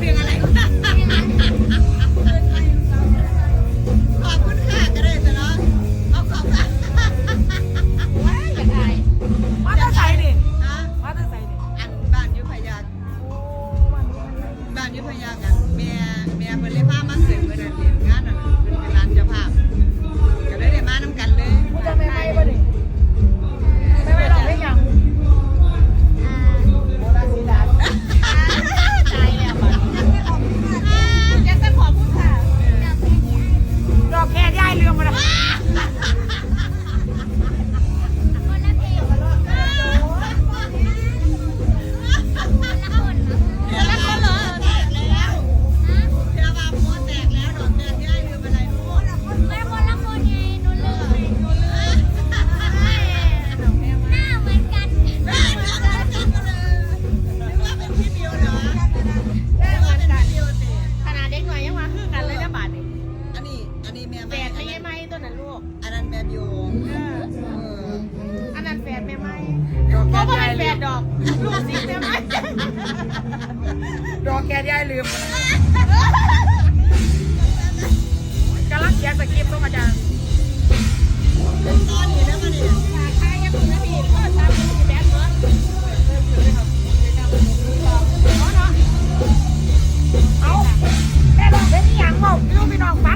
เอาเพลงอะไร ค่ ดดอกลูกสีเต็มไมดอกแกยายลืมกำลังแขีสคริปต์ต้องอาจารย์เป็นตอนนี้แล้วมันเนี่ยขายยังไม่มีก็ตามมีแบงค์เนาะเอาแม่ลองเป็นอย่างงงกไปนอนไป